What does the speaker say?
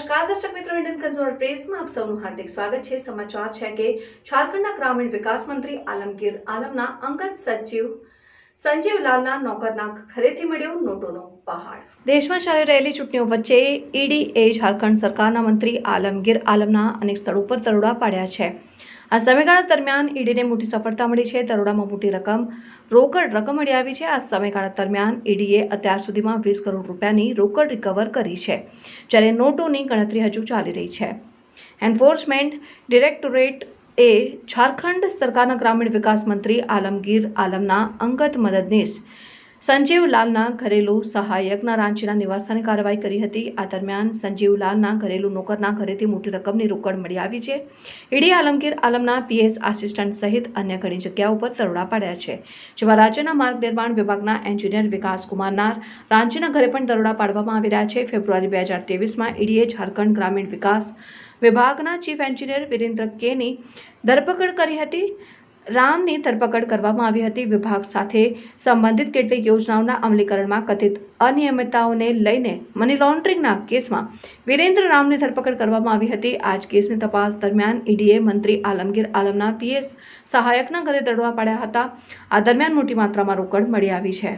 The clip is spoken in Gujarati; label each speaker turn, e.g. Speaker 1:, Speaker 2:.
Speaker 1: નમસ્કાર, દર્શક મિત્રો, ઇન્ડિયન કન્ઝ્યુમર પ્રેસમાં આપ સૌનું હાર્દિક સ્વાગત છે. સમાચાર છે કે ઝારખંડના ગ્રામીણ વિકાસ મંત્રી આલમગીર આલમના અંગત સચિવ સંજીવ લાલના નોકરના ઘરેથી મળ્યો નોટોનો પહાડ. દેશમાં ચાલી રહેલી ચૂંટણીઓ વચ્ચે ઈડીએ ઝારખંડ સરકારના મંત્રી આલમગીર આલમના અનેક સ્થળો પર દરોડા પાડ્યા છે. આ સમયગાળા દરમિયાન ઈડીને મોટી સફળતા મળી છે. દરોડામાં મોટી રકમ, રોકડ રકમ મળી આવી છે. આ સમયગાળા દરમિયાન ઈડીએ અત્યાર સુધીમાં વીસ કરોડ રૂપિયાની રોકડ રિકવર કરી છે, જ્યારે નોટોની ગણતરી હજુ ચાલી રહી છે. એન્ફોર્સમેન્ટ ડિરેક્ટોરેટ એ ઝારખંડ સરકારના ગ્રામીણ વિકાસ મંત્રી આલમગીર આલમના અંગત મદદનીશ સંજીવ લાલના ઘરેલુ સહાયકના રાંચીના નિવાસસ્થાને કાર્યવાહી કરી હતી. આ દરમિયાન સંજીવ લાલના ઘરેલુ નોકરના ઘરેથી મોટી રકમની રોકડ મળી આવી છે. ઈડી આલમગીર આલમના પીએસ આસિસ્ટન્ટ સહિત અન્ય ઘણી જગ્યાઓ પર દરોડા પાડ્યા છે, જેમાં રાજ્યના માર્ગ નિર્માણ વિભાગના એન્જિનિયર વિકાસ કુમારનાર રાંચીના ઘરે પણ દરોડા પાડવામાં આવી રહ્યા છે. ફેબ્રુઆરી બે હજાર ત્રેવીસમાં ઈડીએ ઝારખંડ ગ્રામીણ વિકાસ વિભાગના ચીફ એન્જિનિયર વિરેન્દ્ર કેની ધરપકડ કરી હતી. રામની ધરપકડ કરવામાં આવી હતી. વિભાગ સાથે સંબંધિત કેટલીક યોજનાઓના અમલીકરણમાં કથિત અનિયમિતતાઓને લઈને મની લોન્ડરિંગના કેસમાં વિરેન્દ્ર રામની ધરપકડ કરવામાં આવી હતી. આ જ કેસની તપાસ દરમિયાન ઈડીએ મંત્રી આલમગીર આલમના પીએસ સહાયકના ઘરે દરોડા પાડ્યા હતા. આ દરમિયાન મોટી માત્રામાં રોકડ મળી આવી છે.